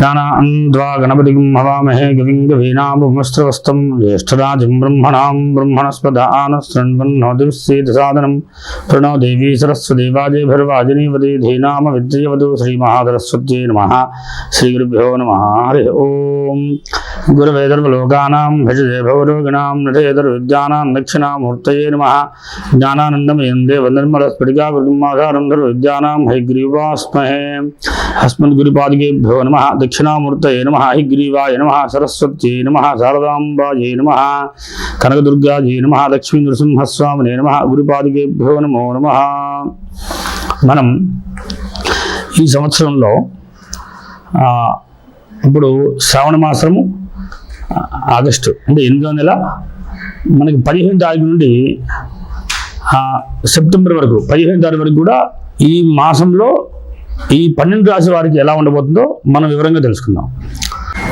गणान् द्वा गणपतिं हवामहे गविं गवीनामुमस्त्रवस्तं ज्येष्ठराजं ब्रह्मणां ब्रह्मणस्पदानः शृण्वन्नोदिविश्वेदसादनं प्रणो देवी सरस्वदेवाजे भैर्वाजिनीवदे धीनाम विद्यवधु श्रीमहासरस्वत्यै नमः। श्रीगुरुभ्यो नमः। हरिः ॐ गुरवे धर्मलोकानां भजते भवरोगिणां नृते दक्षिणामूर्तये नमः। ज्ञानानन्दमयं देवनिर्मलस्फटिकावृमाधारं धर्मविद्यानां हयग्रीवास्महे अस्मद्गुरुपादिकेभ्यो नमः। దక్షిణామూర్తయే నమ హిగ్రీవాయ నమ సరస్వత్యై నమ శారదాంబాయ నమ కనకదుర్గాయే నమ లక్ష్మీ నృసింహస్వామినే నమ గురుపాదుకేభ్యో నమో నమ. మనం ఈ సంవత్సరంలో ఇప్పుడు శ్రావణ మాసము ఆగస్టు అంటే ఎనిమిదో నెల మనకి పదిహేను తారీఖు నుండి సెప్టెంబర్ వరకు పదిహేను తారీఖు వరకు కూడా ఈ మాసంలో ఈ పన్నెండు రాశి వారికి ఎలా ఉండబోతుందో మనం వివరంగా తెలుసుకుందాం.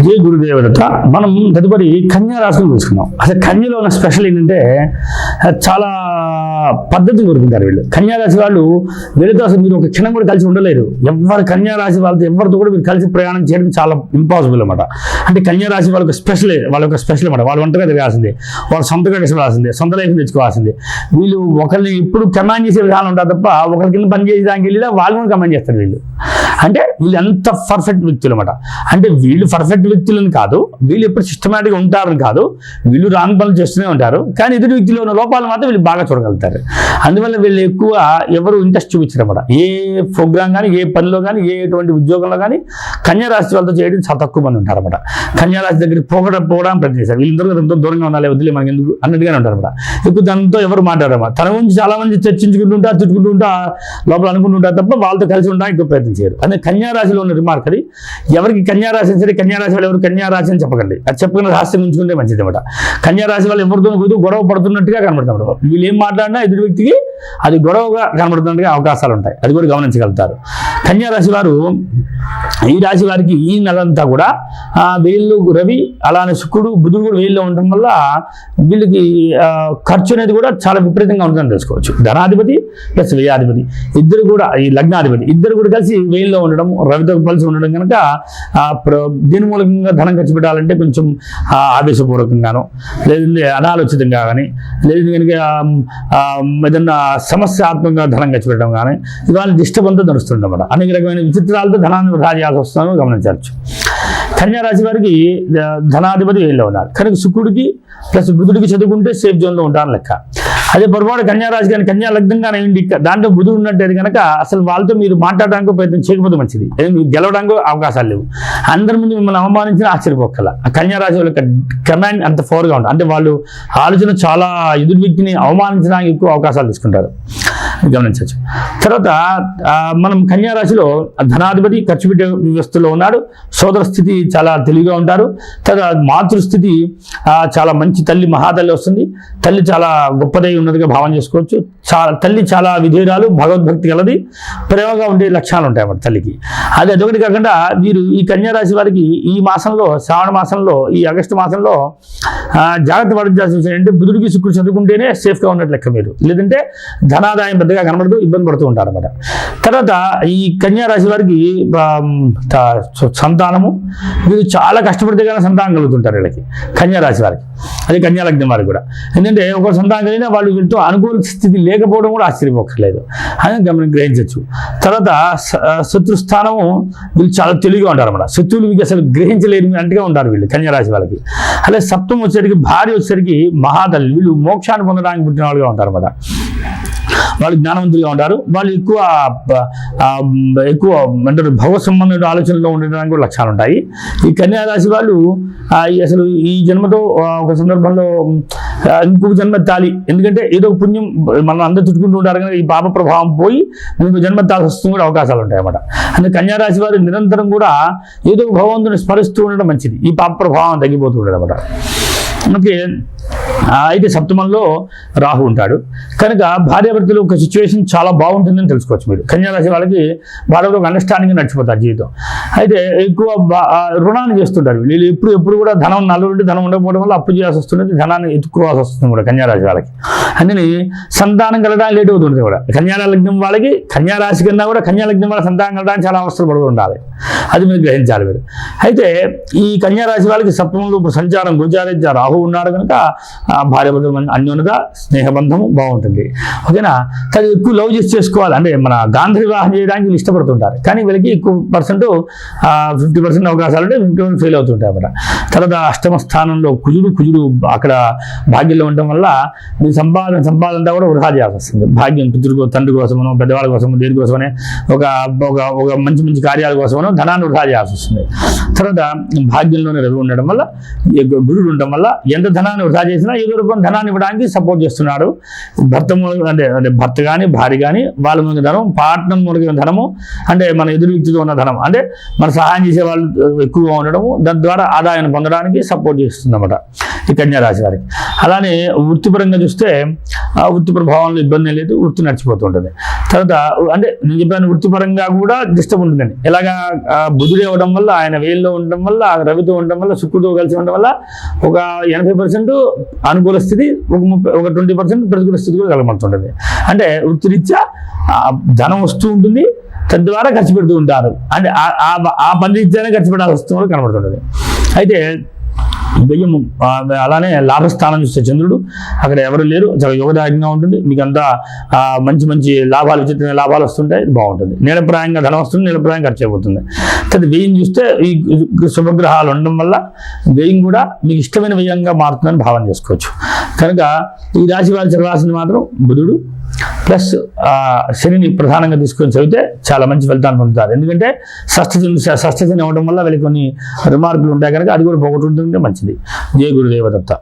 జయ గురుదేవత మనం తదుపరి కన్యా రాశిని తెలుసుకుందాం. అసలు కన్యలో ఉన్న స్పెషల్ ఏంటంటే చాలా పద్ధతి కోరుకుంటారు వీళ్ళు. కన్యారాశి వాళ్ళు వీళ్ళతో అసలు మీరు ఒక క్షణం కూడా కలిసి ఉండలేరు. ఎవరు కన్యా రాశి వాళ్ళతో ఎవరితో కూడా మీరు కలిసి ప్రయాణం చేయడం చాలా ఇంపాసిబుల్ అనమాట అంటే కన్యా రాశి వాళ్ళకి స్పెషల్ వాళ్ళ ఒక స్పెషల్ అనమాట వాళ్ళు ఒంటరిగా తిరగాల్సిందే. వాళ్ళు సొంతగా తెచ్చుకోవాల్సిందే సొంత లైఫ్ తెచ్చుకోవాల్సిందే. వీళ్ళు ఒకరిని ఎప్పుడు కమాండ్ చేసే విధానం ఉంటారు తప్ప ఒకరి కింద పని చేసేదానికి వెళ్ళినా వాళ్ళు కూడా కమాండ్ చేస్తారు వీళ్ళు. అంటే వీళ్ళు ఎంత పర్ఫెక్ట్ వ్యక్తులు అనమాట అంటే వీళ్ళు పర్ఫెక్ట్ వ్యక్తులని కాదు వీళ్ళు ఎప్పుడు సిస్టమేటిక్గా ఉంటారని కాదు వీళ్ళు రాంగ్ పనులు చేస్తూనే ఉంటారు. కానీ ఎదుటి వ్యక్తిలో ఉన్న లోపాలు మాత్రం వీళ్ళు బాగా చూడగలుగుతారు. అందువల్ల వీళ్ళు ఎక్కువ ఎవరు ఇంట్రెస్ట్ చూపించారు అనమాట ఏ ప్రోగ్రామ్ కానీ ఏ పనిలో కానీ ఏ ఎటువంటి ఉద్యోగంలో కానీ కన్యా రాశి వాళ్ళతో చేయడం చాలా తక్కువ మంది ఉంటారు అనమాట కన్యా రాశి దగ్గరికి పోగడం పోవడం ప్రయత్నం చేశారు వీళ్ళందరూ ఎంతో దూరంగా ఉండాలి వదిలే మనకి ఎందుకు అన్నట్టుగానే ఉంటారు అనమాట ఎక్కువ దాంతో ఎవరు మాట్లాడరు తన గురించి చాలా మంది చర్చించుకుంటూ ఉంటారు లోపల అనుకుంటుంటారు తప్ప వాళ్ళతో కలిసి ఉండడానికి ఎక్కువ ప్రయత్నం చేయరు. అదే కన్యా రాశిలో ఉన్న రిమార్క్ అది. ఎవరికి కన్యా రాశి సరే కన్యా రాశి వాళ్ళు ఎవరు కన్యారాశి అని చెప్పకండి. అది చెప్పకుండా రహస్యం ఉంచుకుంటే మంచిది అనమాట. కన్యా రాశి వాళ్ళు ఎవరితో కూర్చో గొడవ పడుతున్నట్టుగా కనబడుతున్నారు వీళ్ళు ఏం మాట్లాడినా ఎదుటి వ్యక్తికి అది గొడవగా కనబడుతున్నట్టుగా అవకాశాలు ఉంటాయి. అది కూడా గమనించగలుగుతారు. కన్యారాశి వారు ఈ రాశి వారికి ఈ నెలంతా కూడా వీళ్ళు రవి అలానే శుక్రుడు బుధుడు కూడా వీళ్ళు ఉండటం వల్ల వీళ్ళకి ఖర్చు అనేది కూడా చాలా విపరీతంగా ఉంటుందని తెలుసుకోవచ్చు. ధనాధిపతి ప్లస్ వ్యయాధిపతి. ఇద్దరు కూడా ఈ లగ్నాధిపతి. ఇద్దరు కూడా కలిసి వేయిల్లో ఉండడం రవితో కలిసి ఉండడం కనుక ఆ, ప్ర- దీని మూలకంగా ధనం ఖర్చు పెట్టాలంటే కొంచెం ఆవేశపూర్వకంగాను లేదంటే అనాలోచితంగా కానీ లేదు కనుక ఏదన్నా సమస్యాత్మకంగా ధనం ఖర్చు పెట్టడం కానీ ఇవాళ డిస్టర్బ్ అంతా నడుస్తుందన్నమాట. అనేక రకమైన విచిత్రాలతో ధనాన్ని వృధా చేయాల్సి వస్తుందని గమనించవచ్చు. కన్యారాశి వారికి ధనాధిపతి వేలో ఉన్నారు. కనుక శుక్రుడికి ప్లస్ బుధుడికి చదువుకుంటే సేఫ్ జోన్లో ఉంటారని లెక్క. అదే పొరపాటు కన్యా కానీ కన్యా లగ్నంగానే అయింది. దాంట్లో బుధుడు ఉన్నట్టు కనుక అసలు వాళ్ళతో మీరు మాట్లాడడానికి ప్రయత్నం చేయకపోతే మంచిది. మీరు గెలవడానికి అవకాశాలు లేవు. అందరి ముందు మిమ్మల్ని అవమానించిన ఆశ్చర్యపోక్కల. ఆ కన్యా వాళ్ళ కమాండ్ అంత ఫోర్గా ఉంటుంది అంటే వాళ్ళు ఆలోచన చాలా ఎదురు వ్యక్తిని అవమానించడానికి ఎక్కువ అవకాశాలు తీసుకుంటారు. గమనించవచ్చు. తర్వాత మనం కన్యారాశిలో ధనాధిపతి ఖర్చు పెట్టే వ్యవస్థలో ఉన్నాడు. సోదర స్థితి చాలా తెలివిగా ఉంటారు. తర్వాత మాతృస్థితి చాలా మంచి తల్లి మహాతల్లి వస్తుంది. తల్లి చాలా గొప్పదై ఉన్నదిగా భావన చేసుకోవచ్చు. చాలా తల్లి చాలా విధేయురాలు భగవద్భక్తి కలది ప్రేమగా ఉండే లక్షణాలు ఉంటాయి అన్నమాట తల్లికి. అది అదొకటి కాకుండా వీరు ఈ కన్యారాశి వారికి ఈ మాసంలో శ్రావణ మాసంలో ఈ ఆగస్టు మాసంలో జాగ్రత్త పడించాల్సిన విషయం ఏంటంటే బుధుడికి శుక్రుడు చదువుకుంటేనే సేఫ్గా ఉన్నట్టు లెక్క మీరు. లేదంటే ధనాదాయం పెద్దగా కనబడుతూ ఇబ్బంది పడుతూ ఉంటారు అనమాట తర్వాత ఈ కన్యా రాశి వారికి సంతానము వీరు చాలా కష్టపడితే కానీ సంతానం కలుగుతుంటారు వీళ్ళకి కన్యా రాశి వారికి. అది కన్యా లగ్నం వారికి కూడా. ఎందుకంటే ఒక సంతానం కలిగినా వాళ్ళు వీళ్ళతో అనుకూల స్థితి లేకపోవడం కూడా ఆశ్చర్యపోకర్లేదు అని గమని గ్రహించవచ్చు తర్వాత శత్రుస్థానము శత్రు స్థానము వీళ్ళు చాలా తెలివిగా ఉంటారు అనమాట శత్రువులు మీకు అసలు గ్రహించలేని అంటగా ఉంటారు వీళ్ళు కన్యా రాశి వాళ్ళకి అలాగే సప్తం వచ్చేసరికి భార్య వచ్చేసరికి మహాదల్లి వీళ్ళు మోక్షాన్ని పొందడానికి పుట్టిన వాళ్ళుగా ఉంటారు అన్నమాట వాళ్ళు జ్ఞానవంతులుగా ఉంటారు. వాళ్ళు ఎక్కువ ఎక్కువ అంటే భగవత్ సంబంధమైన ఆలోచనలో ఉండడానికి కూడా లక్ష్యాలు ఉంటాయి. ఈ కన్యారాశి వాళ్ళు అసలు ఈ జన్మతో ఒక సందర్భంలో ఇంకొక జన్మ తాలి. ఎందుకంటే ఏదో పుణ్యం మనం అందరూ చుట్టుకుంటూ ఉంటారు కానీ ఈ పాప ప్రభావం పోయి ఇంకొక జన్మ తాల్సి వస్తుంది కూడా అవకాశాలు ఉంటాయి అన్నమాట. అంటే కన్యారాశి వారు నిరంతరం కూడా ఏదో భగవంతుని స్మరిస్తూ ఉండడం మంచిది. ఈ పాప ప్రభావం తగ్గిపోతూ ఉండడం అన్నమాట. ఓకే అయితే సప్తమంలో రాహు ఉంటాడు. కనుక భార్యాభర్తలు ఒక సిచ్యువేషన్ చాలా బాగుంటుందని తెలుసుకోవచ్చు మీరు. కన్యారాశి వాళ్ళకి భార్యలో ఒక అండర్స్టాండింగ్ నడిచిపోతారు జీవితం. అయితే ఎక్కువ బా- రుణాన్ని చేస్తుంటారు. వీళ్ళు ఎప్పుడు ఎప్పుడు కూడా ధనం నలుగురి ధనం ఉండకపోవడం వల్ల అప్పు చేయాల్సి వస్తుంది ధనాన్ని ఎత్తుకోవాల్సి వస్తుంది కూడా కన్యారాశి వాళ్ళకి. అందుకని సంతానం కలగడానికి లేట్ అవుతుంది కూడా. కన్యా లగ్నం వాళ్ళకి కన్యారాశి కింద కన్నా కూడా కన్యా లగ్నం వాళ్ళ సంతానం కలగడానికి చాలా అవసరం పడుతూ ఉండాలి. అది మీరు గ్రహించాలి మీరు. అయితే ఈ కన్యా రాశి వాళ్ళకి సప్తమంలో సంచారం గురుచారిత్య రాహు ఉన్నాడు కనుక భార్య భర్తల అన్యోన్యత స్నేహబంధము బాగుంటుంది. ఓకేనా? కానీ ఎక్కువ లవ్ చేసి చేసుకోవాలి. అంటే మన గాంధీ వివాహం చేయడానికి వీళ్ళు ఇష్టపడుతుంటారు. కానీ వీళ్ళకి ఎక్కువ పర్సెంట్ ఫిఫ్టీ పర్సెంట్ అవకాశాలు అంటే ఫిఫ్టీ పర్సెంట్ ఫెయిల్ అవుతుంటాయి అన్నమాట. తర్వాత అష్టమ స్థానంలో కుజుడు కుజుడు అక్కడ భాగ్యంలో ఉండటం వల్ల మీ సంపాదన సంపాదన అంతా కూడా వృధా చేయాల్సి వస్తుంది. భాగ్యం పితృ తండ్రి కోసమనో పెద్దవాళ్ళ కోసమో దేనికోసమనే ఒక ఒక ఒక మంచి మంచి కార్యాల కోసమనో ధనాన్ని వృధా చేయాల్సి వస్తుంది. తర్వాత భాగ్యంలోనే రవి ఉండడం వల్ల గురుడు ఉండడం వల్ల ఎంత ధనాన్ని వృధా చేసి చేసినా ఏదో రూపం ధనాన్ని ఇవ్వడానికి సపోర్ట్ చేస్తున్నాడు. భర్త మూలక అంటే అంటే భర్త కానీ భార్య కానీ వాళ్ళ మూలక ధనం పార్ట్నర్ మూలక ధనము అంటే మన ఎదురు వ్యక్తితో ఉన్న ధనం. అంటే మన సహాయం చేసే వాళ్ళు ఎక్కువగా ఉండడము దాని ద్వారా ఆదాయాన్ని పొందడానికి సపోర్ట్ చేస్తుంది అన్నమాట ఈ కన్యారాశి వారికి. అలానే వృత్తిపరంగా చూస్తే ఆ వృత్తి ప్రభావంలో ఇబ్బంది లేదు వృత్తి నడిచిపోతుంటుంది తర్వాత అంటే నేను చెప్పాను వృత్తిపరంగా కూడా డిస్టర్బ్ ఉంటుందండి. ఎలాగా ఆ, బుధుడే అవ్వడం వల్ల ఆయన వేల్లో ఉండడం వల్ల రవితో ఉండడం వల్ల శుక్రుడితో కలిసి ఉండడం వల్ల ఒక ఎనభై పర్సెంట్ అనుకూల స్థితి ఒక ముప్పై ఒక ట్వంటీ పర్సెంట్ ప్రతికూల స్థితి కూడా కలగబడుతుంటుంది అంటే వృత్తిరీత్యా ధనం వస్తూ ఉంటుంది తద్వారా ఖర్చు పెడుతూ ఉంటారు. అంటే ఆ- ఆ- ఆ పని రీత్యానే ఖర్చు పెట్టాల్సి వస్తుంది కనబడుతుంటుంది. అయితే దెయ్యం ఆ, అలానే లాభస్థానం చూస్తే చంద్రుడు. అక్కడ ఎవరు లేరు. చాలా యోగదాయకంగా ఉంటుంది. మీకు అంతా మంచి మంచి లాభాలు విచిత్రమైన లాభాలు వస్తుంటాయి. బాగుంటుంది. నిరప్రాయంగా ధనం వస్తుంది. నిరప్రాయంగా ఖర్చు అయిపోతుంది. తర్వాత వ్యయం చూస్తే ఈ శుభగ్రహాలు ఉండడం వల్ల వ్యయం కూడా మీకు ఇష్టమైన వ్యయంగా మారుతుందని భావన చేసుకోవచ్చు. కనుక ఈ రాశి వారి చదవాల్సింది మాత్రం బుధుడు ప్లస్ ఆ, శనిని ప్రధానంగా తీసుకొని చదివితే చాలా మంచి ఫలితాన్ని పొందుతారు. ఎందుకంటే షష్ఠశని షష్ఠశని అవ్వడం వల్ల వీళ్ళకి కొన్ని రిమార్కులు ఉంటాయి కనుక అది కూడా పోగొట్టుకుంటుంటే మంచిది. జయ గురుదేవదత్త